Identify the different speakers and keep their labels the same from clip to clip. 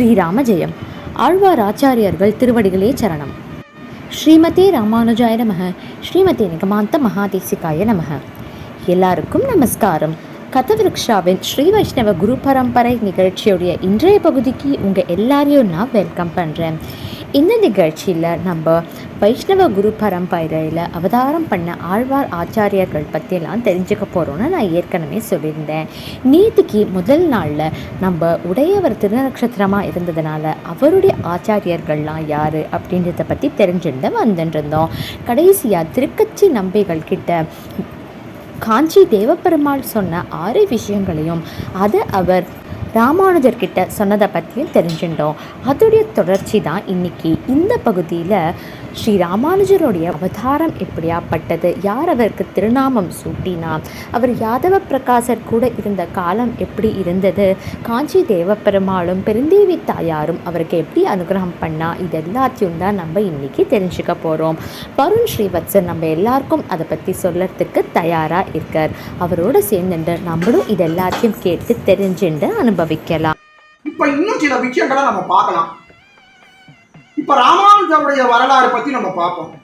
Speaker 1: ஸ்ரீராம ஜெயம் ஆழ்வார் ஆச்சாரியர்கள் திருவடிகளே சரணம். ஸ்ரீமதே ராமானுஜாய நமக. ஸ்ரீமதே நிகமாந்த மகாதேசிகாய நமக. எல்லாருக்கும் நமஸ்காரம். கதவிருக்ஷாவின் ஸ்ரீ வைஷ்ணவ குரு பரம்பரை நிகழ்ச்சியுடைய இன்றைய பகுதிக்கு உங்கள் எல்லாரையும் நான் வெல்கம் பண்ணுறேன் இந்த நிகழ்ச்சியில் நம்ம வைஷ்ணவ குரு பரம்பரையில் அவதாரம் பண்ண ஆழ்வார் ஆச்சாரியர்கள் பற்றியெல்லாம் தெரிஞ்சுக்க போகிறோன்னு நான் ஏற்கனவே சொல்லியிருந்தேன். நேற்றுக்கு முதல் நாளில் நம்ம உடையவர் திருநக்ஷத்திரமாக இருந்ததுனால அவருடைய ஆச்சாரியர்கள்லாம் யார் அப்படின்றத பற்றி தெரிஞ்சிருந்த வந்துட்டு இருந்தோம் கடைசியாக திருக்கட்சி நம்பிகள் கிட்ட காஞ்சி தேவப்பெருமாள் சொன்ன ஆறு விஷயங்களையும் அதை அவர் ராமானுஜர் கிட்ட சொன்னதை பற்றியும் தெரிஞ்சுட்டோம். அதோடைய தொடர்ச்சி தான் இன்னைக்கு இந்த பகுதியில் ஸ்ரீ ராமானுஜருடைய அவதாரம் எப்படியாப்பட்டது? யார் அவருக்கு திருநாமம் சூட்டினா அவர் யாதவ பிரகாசர் கூட இருந்த காலம் எப்படி இருந்தது? காஞ்சி தேவப்பெருமாளும் பெருந்தேவி தாயாரும் அவருக்கு எப்படி அனுகிரகம் பண்ணா? இது எல்லாத்தையும் தான் நம்ம இன்னைக்கு தெரிஞ்சுக்க போகிறோம் வருண் ஸ்ரீவத்சன் நம்ம எல்லாருக்கும் அதை பற்றி சொல்லறதுக்கு தயாராக இருக்கார். அவரோட சேர்ந்துட்டு நம்மளும் இது எல்லாத்தையும் கேட்டு தெரிஞ்சுட்டு அனுபவிக்கலாம்.
Speaker 2: இப்போ இன்னும் சில விஷயங்களை நம்ம பார்க்கலாம். இப்ப ராமானுஜருடைய வரலாறு பத்தி நம்ம பார்ப்போம்.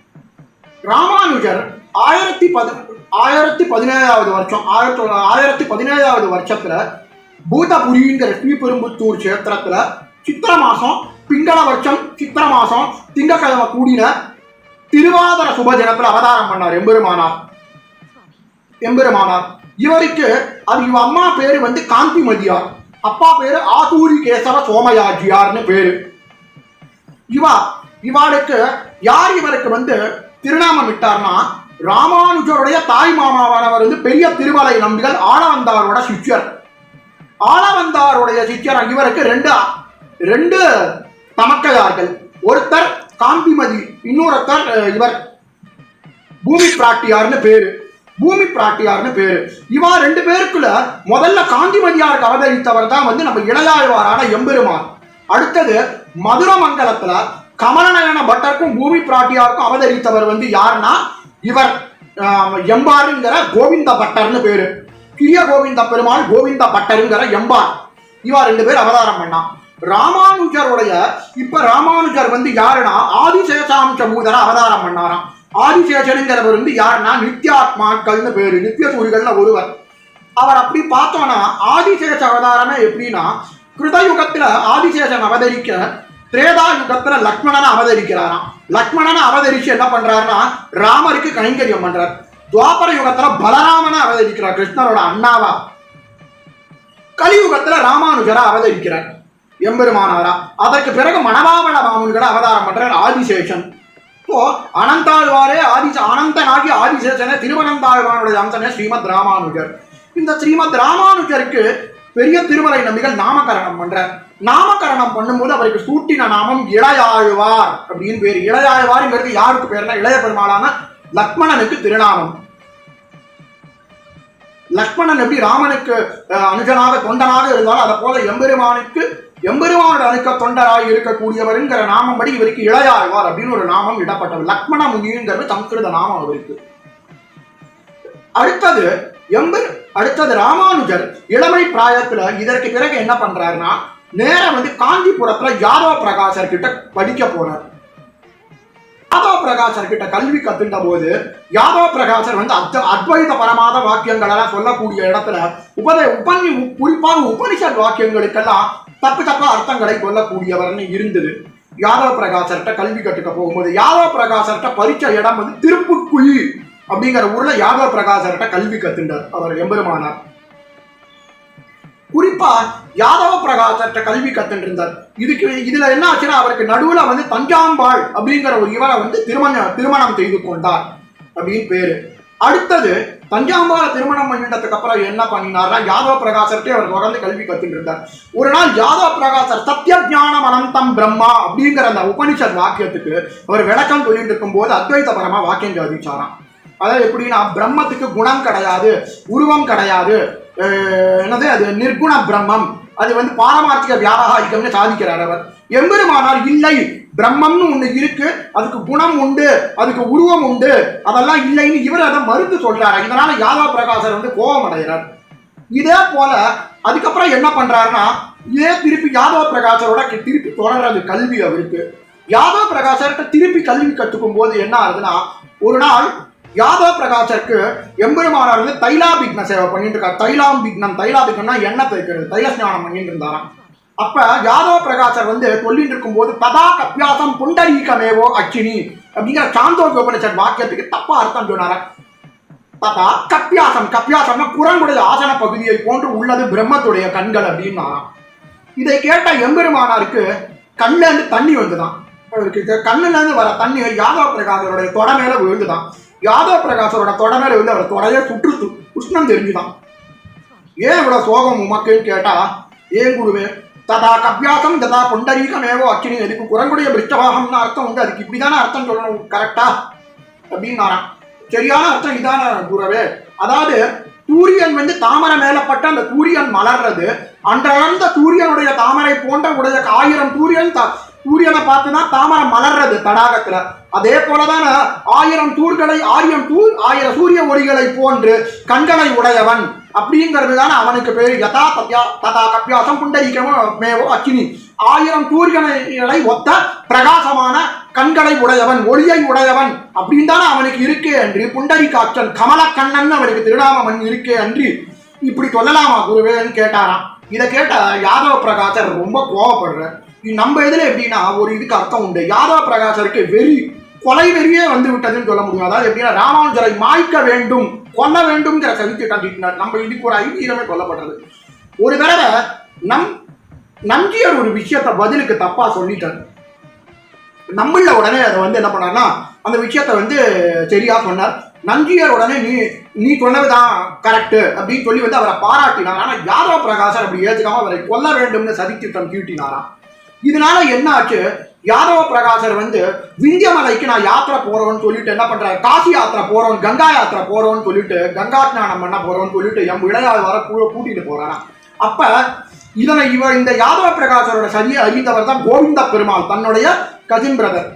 Speaker 2: ராமானுஜர் ஆயிரத்தி பதி ஆயிரத்தி பதினேழாவது வருஷம் ஆயிரத்தி ஆயிரத்தி பதினேழாவது வருஷத்துல பூதபுரிங்கிற ஸ்ரீபெரும்புத்தூர் கஷேத்திரத்துல சித்திர மாசம் பிங்கள வருஷம் சித்திர மாசம் திங்கக்கிழமை கூடின திருவாதிர சுப தினத்துல அவதாரம் பண்ணார் எம்பெருமானார். எம்பெருமானார். இவருக்கு அது இவ அம்மா பேரு வந்து காந்திமதியார். அப்பா பேரு ஆசூரி கேசவ சோமயாஜியார்னு பேரு. இவா இவாளுக்கு யார் இவருக்கு வந்து திருநாமம் இட்டார்னா ராமானுஜருடைய தாய் மாமாவானவர் வந்து பெரிய திருமலை நம்பிகள் ஆளவந்தாரோட சிஷ்யர். ஆளவந்தாருடைய சிஷ்யர் இவருக்கு ரெண்டு ரெண்டு தமக்கையார்கள். ஒருத்தர் காந்திமதி இன்னொருத்தர் இவர் பூமி பிராட்டியார்னு பேரு. பூமி பிராட்டியார்னு பேரு. இவா ரெண்டு பேருக்குள்ள முதல்ல காந்திமதியாருக்கு அவதரித்தவர் தான் வந்து நம்ம இளையாழ்வாரான எம்பெருமான். அடுத்தது மதுரமங்கலத்துல கமலநயன பட்டருக்கும் பூமி பிராட்டியாருக்கும் அவதரித்தவர் வந்து யாருன்னா இவர் எம்பாருங்கிற கோவிந்த பட்டர்னு பேரு. கிரிய கோவிந்த பெருமாள் கோவிந்த பட்டருங்கிற எம்பார். இவா ரெண்டு பேர் அவதாரம் பண்ணான் ராமானுஜருடைய இப்ப ராமானுஜர் வந்து யாருன்னா ஆதிசேஷாம்ச பூதர அவதாரம் பண்ணாராம். ஆதிசேஷனுங்கிறவர் வந்து யாருன்னா நித்யாத்மாக்கள்னு பேரு. நித்திய சூரிகள்ல ஒருவர். அவர் அப்படி பார்த்தோன்னா ஆதிசேஷ அவதாரமே எப்படின்னா கிருதயுகத்துல ஆதிசேஷன் அவதரிக்க திரேதா யுகத்துல லக்ஷ்மணனை அவதரிக்கிறாராம். லக்ஷ்மணனை அவதரிச்சு என்ன பண்றாருன்னா ராமருக்கு கைங்கரியம் பண்றார். துவாபர யுகத்துல பலராமனை அவதரிக்கிறார் கிருஷ்ணரோட அண்ணாவா. கலியுகத்துல ராமானுஜரா அவதரிக்கிறார். எம்பெருமானாரா. அதற்கு பிறகு மணவாமண மாமுனிகளை அவதாரம் பண்றார் ஆதிசேஷன். இப்போ அனந்தாழ்வாரே ஆதி அனந்தனாகி ஆதிசேஷனே திருவனந்தாழ்வானுடைய அம்சனே ஸ்ரீமத் ராமானுஜர். இந்த ஸ்ரீமத் ராமானுஜருக்கு பெரிய திருமலை நம்பிகள் நாமகரணம் பண்றார் நாமகரணம் பண்ணும்போது அவருக்கு சூட்டின நாமம் இளையாழ்வார் அப்படின்னு பேர். இளையாழ்வார்ங்கிறது யாருக்கு பேர்னா இளைய பெருமாளான லக்மணனுக்கு திருநாமம். லக்மணன் எப்படி ராமனுக்கு அனுஜனாக தொண்டனாக இருந்தாலும் அதை போல எம்பெருமானுக்கு எம்பெருமானோட அணுக்க தொண்டராக இருக்கக்கூடியவருங்கிற நாமம் படி இவருக்கு இளையாழ்வார் அப்படின்னு ஒரு நாமம் இடப்பட்டவர் லக்மண முனிங்கிறது சம்ஸ்கிருத நாமம் அவருக்கு. அடுத்தது எம்பர் அடுத்தது ராமானுஜர் இளமை பிராயத்துல இதற்கு பிறகு என்ன பண்றாருன்னா நேரம் வந்து காஞ்சிபுரத்துல யாதவ பிரகாசர் கிட்ட படிக்க போறார் யாதவ பிரகாசர் கிட்ட கல்வி கத்துட்ட போது யாதவ பிரகாசர் வந்து அத் அத்வைத பரமாத வாக்கியங்களெல்லாம் சொல்லக்கூடிய இடத்துல உபத உபனி குறிப்பாக உபனிஷத் வாக்கியங்களுக்கெல்லாம் தப்பு தப்பா அர்த்தங்களை சொல்லக்கூடியவர்னு இருந்தது. யாதவ பிரகாசர்கிட்ட கல்வி கற்றுக்க போகும்போது யாதவ பிரகாசர்கிட்ட பறிச்ச இடம் வந்து திருப்புக்குழி. அப்படிங்கிற ஊர்ல யாதவ பிரகாசர்கிட்ட கல்வி கத்துண்டார் அவர் எம்பெருமானார். குறிப்பா யாதவ பிரகாசர்கிட்ட கல்வி கத்துட்டு இருந்தார் இதுக்கு இதுல என்ன ஆச்சுன்னா அவருக்கு நடுவுல வந்து தஞ்சாம்பாள் அப்படிங்கிற ஒரு இவரை வந்து திருமணம் திருமணம் செய்து கொண்டார் அப்படின்னு பேரு. அடுத்தது தஞ்சாம்பாள திருமணம் பண்ணிட்டதுக்கு அப்புறம் என்ன பண்ணினார்னா யாதவ பிரகாசர்கிட்டே அவர் தொடர்ந்து கல்வி கத்துட்டு இருந்தார் ஒரு நாள் யாதவ பிரகாசர் சத்திய ஜானம் அனந்தம் பிரம்மா அப்படிங்கிற அந்த உபனிஷத் வாக்கியத்துக்கு அவர் விளக்கம் சொல்லிட்டு இருக்கும்போது அத்வைத பரமா வாக்கியம் சாதிச்சாராம் அதாவது எப்படின்னா பிரம்மத்துக்கு குணம் கிடையாது உருவம் கிடையாது. என்னது அது? நிர்குண பிரம்மம். அது வந்து பாரமார்த்திக வியாபகாரிகம்னு சாதிக்கிறார் அவர். எம்பெருமானார் இல்லை பிரம்மம்னு ஒன்று இருக்கு அதுக்கு குணம் உண்டு அதுக்கு உருவம் உண்டு அதெல்லாம் இல்லைன்னு இவர் அதை மறுத்து சொல்றாரு. இதனால யாதவ பிரகாசர் வந்து கோபம் அடைகிறார். இதே போல அதுக்கப்புறம் என்ன பண்றாருன்னா இதே திருப்பி யாதவ பிரகாசரோட திருப்பி தொடர்றது கல்வி அவருக்கு. யாதவ பிரகாசர்கிட்ட திருப்பி கல்வி கத்துக்கும் போது என்ன ஆகுதுன்னா ஒரு நாள் யாதவ பிரகாசருக்கு எம்பெருமானார் வந்து தைலாபிக்ன சேவை பண்ணிட்டு இருக்கார் தைலாம்பிக்னம் தைலாபிக்னம்னா எண்ணெய் தேய்க்கிறது தைல ஸ்நானம் பண்ணிட்டு இருந்தாராம் அப்ப யாதவ பிரகாசர் வந்து சொல்லிட்டு இருக்கும்போது ததா கப்பியாசம் புண்டரீகமேவோ அச்சினி அப்படிங்கிற சாந்தோ உபனிஷத் வாக்கியத்துக்கு தப்பா அர்த்தம் சொன்னார ததா கப்பியாசம் கப்பியாசம்னா குரங்குடைய ஆசன பகுதியை போன்று உள்ளது பிரம்மத்துடைய கண்கள் அப்படின்னா இதை கேட்ட எம்பெருமானாருக்கு கண்ணுல இருந்து தண்ணி வந்துதான் அவருக்கு கண்ணுல இருந்து வர தண்ணி யாதவ பிரகாசருடைய தொட மேல விழுந்துதான் யாதவ பிரகாசரோட தொட வந்து அவர் தொடையே சுற்றுத்து உஷ்ணம் தெரிஞ்சுதான். ஏன் இவ்வளவு சோகம் உமக்குன்னு கேட்டா ஏன் குருவே ததா கவ்யாசம் ததா புண்டரீகமேவோ அக்கினி அதுக்கு குரங்குடைய பிருஷ்டபாகம்னு அர்த்தம் உண்டு. அதுக்கு இப்படிதானே அர்த்தம் சொல்லணும் கரெக்டா அப்படின்னு சரியான அர்த்தம் இதான குருவே. அதாவது சூரியன் வந்து தாமரை மேலப்பட்ட அந்த சூரியன் மலர்றது அன்றளந்த சூரியனுடைய தாமரை போன்ற உடைய ஆயிரம் சூரியன் சூரியனை பார்த்துனா தாமரை மலர்றது தடாகத்துல. அதே போலதான ஆயிரம் தூள்களை ஆயிரம் தூள் ஆயிரம் சூரிய ஒளிகளை போன்று கண்களை உடையவன் அப்படிங்கிறது தானே அவனுக்கு பேர். யதா தத்யா ததா கப்பியாசம் புண்டரிக்கமோ மேவோ அக்கினி ஆயிரம் தூர்களை ஒத்த பிரகாசமான கண்களை உடையவன் ஒளியை உடையவன் அப்படின்னு தானே அவனுக்கு இருக்கே அன்றி. புண்டரி காற்றன் கமலக்கண்ணன் அவனுக்கு திருநாமன் இருக்கே அன்றி. இப்படி சொல்லலாமா குருவேன்னு கேட்டாராம். இதை கேட்ட யாதவ பிரகாசர் ரொம்ப கோவப்படுற நம்ம இதில் எப்படின்னா ஒரு இதுக்கு அர்த்தம் உண்டு. யாதவ பிரகாசருக்கு வெறி கொலை வெறியே வந்து விட்டதுன்னு சொல்ல முடியும். அதாவது எப்படின்னா ராமானுஜரை மாய்க்க வேண்டும் கொல்ல வேண்டும்ங்கிற சதித்து தீட்டினார். நம்ம இதுக்கு ஒரு ஐதீகமே கொல்லப்படுறது ஒரு தடவை நம் நஞ்சியர் ஒரு விஷயத்த பதிலுக்கு தப்பா சொல்லிட்டார். நம்மள உடனே அதை வந்து என்ன பண்ணார்னா அந்த விஷயத்த வந்து சரியா சொன்னார். நஞ்சியர் உடனே நீ நீ சொன்னதுதான் கரெக்ட் அப்படின்னு சொல்லி வந்து அவரை பாராட்டினார். ஆனா யாதவ பிரகாசர் அப்படி ஏத்துக்காம அவரை கொல்ல வேண்டும்னு சதித்திட்டம் தீட்டினாராம் இதனால என்ன ஆச்சு யாதவ பிரகாசர் வந்து விந்தியமலைக்கு நான் யாத்திரை போறோம்னு சொல்லிட்டு என்ன பண்றாரு? காசி யாத்திரை போறோம் கங்கா யாத்திரை போறோம்னு சொல்லிட்டு கங்கா ஸ்நானம் பண்ண போறோம்னு சொல்லிட்டு எம் இளையாள் வர கூட்டிட்டு போறாராம். அப்ப இதனை இவர் இந்த யாதவ பிரகாசரோட சரியை அறிந்தவர் தான் கோவிந்த பெருமாள் தன்னுடைய கசின் பிரதர்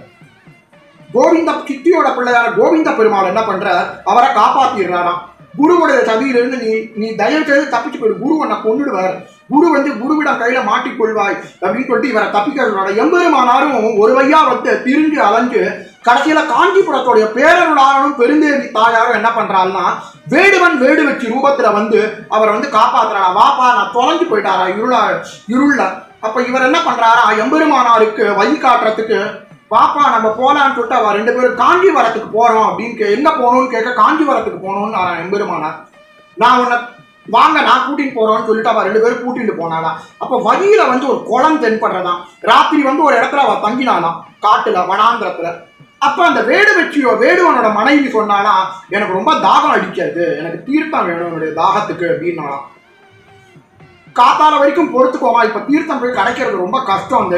Speaker 2: கோவிந்த சித்தியோட பிள்ளையான கோவிந்த பெருமாள் என்ன பண்றார்? அவரை காப்பாத்திடுறாராம். குருவுடைய சதியிலிருந்து நீ நீ தயவு செய்து தப்பிச்சு போயிடு குரு உன்னை கொன்னுடுவார். குரு வந்து குருவிடம் கையில மாட்டிக்கொள்வாய் அப்படின்னு சொல்லிட்டு இவரை தப்பிக்கிறதோட எம்பெருமானாரும் ஒரு வையா வந்து திரிஞ்சு அலைஞ்சு கடைசியில காஞ்சிபுரத்துடைய பேரருளாரனும் பெருந்தேவி தாயாரும் என்ன பண்றாள்னா வேடுவன் வேடு வச்சு ரூபத்துல வந்து அவரை வந்து காப்பாத்துறாரா வாப்பா நான் தொலைஞ்சு போயிட்டாரா இருளா இருள்ல. அப்ப இவர் என்ன பண்றாரா எம்பெருமானாருக்கு வழி காட்டுறதுக்கு பாப்பா நம்ம போலான்னு சொல்லிட்டு அவ ரெண்டு பேரும் காஞ்சிபுரத்துக்கு போறோம் அப்படின்னு கே- எங்க போகணும்னு கேட்க காஞ்சிபுரத்துக்கு போகணும்னு நான் எம்பெருமானார் நான் உன்னை வாங்க நான் கூட்டிட்டு போறோம்னு சொல்லிட்டு அவ ரெண்டு பேரும் கூட்டிட்டு போனாலாம் அப்போ வழியில வந்து ஒரு குளம் தென்படுறதாம். ராத்திரி வந்து ஒரு இடத்துல அவ தங்கினாலாம் காட்டுல வனாந்திரத்துல. அப்ப அந்த வேடு வச்சியோ வேடுவனோட மனைவி சொன்னானா எனக்கு ரொம்ப தாகம் அடிக்காது எனக்கு தீர்த்தம் வேணும் என்னுடைய தாகத்துக்கு அப்படின்னா காத்தால வரைக்கும் பொறுத்துக்கோமா இப்ப தீர்த்தம் போய் கிடைக்கிறது ரொம்ப கஷ்டம் அந்த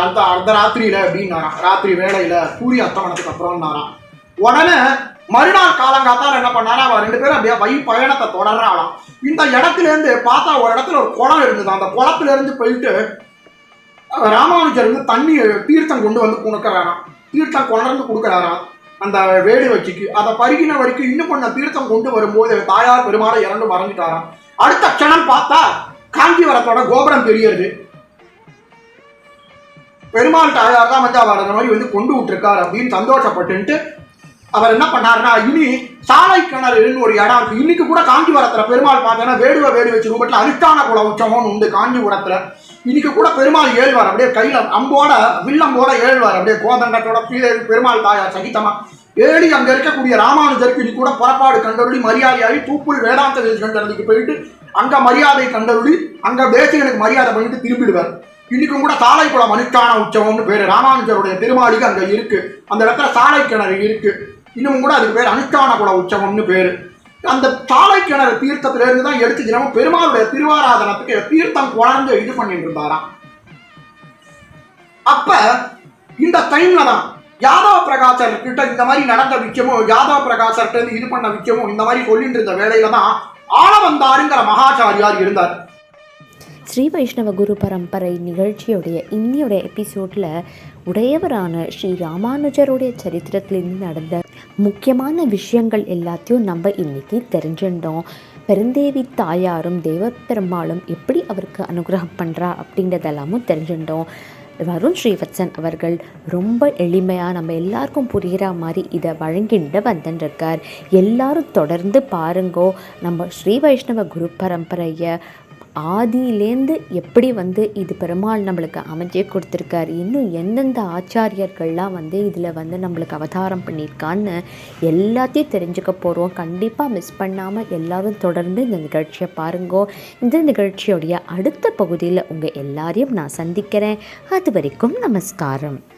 Speaker 2: அர்த்த அர்த்த ராத்திரியில அப்படின்னாராம் ராத்திரி வேலையில சூரிய அஸ்தமனத்துக்கு அப்புறம்னாராம் உடனே மறுநாள் காலங்காத்தால் என்ன பண்ணாரு? அவன் ரெண்டு பேரும் அப்படியே வை பயணத்தை தொடர்றாளாம் இந்த இடத்துல இருந்து பார்த்தா ஒரு இடத்துல ஒரு குளம் இருந்தது. அந்த குளத்துல இருந்து போயிட்டு ராமானுஜர் வந்து தண்ணி தீர்த்தம் கொண்டு வந்து கொடுக்குறாராம். தீர்த்தம் கொண்டு கொடுக்குறாராம். அந்த வேடு வச்சுக்கு. அதை பருகின வரைக்கும் இன்னும் கொஞ்சம் தீர்த்தம் கொண்டு வரும்போது தாயார் பெருமாளை இறந்து மறைஞ்சிட்டாராம். அடுத்த க்ஷணம் பார்த்தா காஞ்சிவரத்தோட கோபுரம் தெரியுது. பெருமாள் தாயார் தான் வந்து அவர் அந்த மாதிரி வந்து கொண்டு விட்டுருக்கார் அப்படின்னு சந்தோஷப்பட்டுன்ட்டு அவர் என்ன பண்ணாருன்னா இனி சாலை கிணறுன்னு ஒரு இடம் இருக்கு. இன்னைக்கு கூட காஞ்சிபுரத்துல பெருமாள் பார்த்தோன்னா வேடுவ வேடு வச்சு ரூபத்தில் அனுஷ்டான குல உற்சவம்னு உண்டு காஞ்சிபுரத்துல. இன்னைக்கு கூட பெருமாள் ஏழ்வார் அப்படியே கையில அம்போட வில்லம்போட ஏழ்வார் அப்படியே கோதண்டத்தோட கீழே பெருமாள் தாயார் சகிதமா ஏழி அங்க இருக்கக்கூடிய ராமானுஜருக்கு இன்னைக்கு கூட புறப்பாடு கண்டருளி மரியாதையாகி தூப்புள் வேதாந்த கண்டதுக்கு போயிட்டு அங்க மரியாதை கண்டருளி அங்க தேசிகனுக்கு மரியாதை பண்ணிட்டு திரும்பிடுவார். இன்னைக்கும் கூட சாலைக்குளம் அனுஷ்டான உற்சவம்னு பேரு. ராமானுஜருடைய திருமாளிகை அங்க இருக்கு. அந்த இடத்துல சாலை கிணறு இருக்கு. இன்னும் கூட அதுக்கு பேர் அனுஷ்டான குட உற்சவம்னு பேரு. அந்த சாலை கிணறு தீர்த்தத்துல இருந்து தான் எடுத்து தினமும் பெருமாளுடைய திருவாராதனத்துக்கு தீர்த்தம் குழந்து இது பண்ணிட்டு இருந்தாராம். அப்ப இந்த டைம்ல தான் யாதவ பிரகாசர் கிட்ட இந்த மாதிரி நடந்த விஷயமும் யாதவ பிரகாசர்கிட்ட இருந்து இது பண்ண விஷயமும் இந்த மாதிரி சொல்லிட்டு இருந்த வேலையில தான் ஆள வந்தாருங்கிற மகாச்சாரியார் இருந்தார்.
Speaker 1: ஸ்ரீ வைஷ்ணவ குரு பரம்பரை நிகழ்ச்சியுடைய இன்னியுடைய எபிசோடில் உடையவரான ஸ்ரீ ராமானுஜருடைய சரித்திரத்திலிருந்து நடந்த முக்கியமான விஷயங்கள் எல்லாத்தையும் நம்ம இன்னைக்கு தெரிஞ்சுட்டோம் பெருந்தேவி தாயாரும் தேவப்பெருமாளும் எப்படி அவருக்கு அனுகிரகம் பண்ணுறா அப்படின்றதெல்லாமும் தெரிஞ்சுட்டோம் வருண் ஸ்ரீவத்சன் அவர்கள் ரொம்ப எளிமையாக நம்ம எல்லாருக்கும் புரிகிற மாதிரி இதை வழங்கிட்டு வந்துட்டுருக்கார் எல்லாரும் தொடர்ந்து பாருங்கோ நம்ம ஸ்ரீ வைஷ்ணவ குரு பரம்பரையை ஆதியிலேருந்து எப்படி வந்து இது பெருமாள் நம்மளுக்கு அமைஞ்சே கொடுத்துருக்கார் இன்னும் எந்தெந்த ஆச்சாரியர்கள்லாம் வந்து இதில் வந்து நம்மளுக்கு அவதாரம் பண்ணியிருக்கான்னு எல்லாத்தையும் தெரிஞ்சுக்க போகிறோம் கண்டிப்பாக மிஸ் பண்ணாமல் எல்லாரும் தொடர்ந்து இந்த நிகழ்ச்சியை பாருங்கோ. இந்த நிகழ்ச்சியோடைய அடுத்த பகுதியில் உங்கள் எல்லாரையும் நான் சந்திக்கிறேன். அது வரைக்கும் நமஸ்காரம்.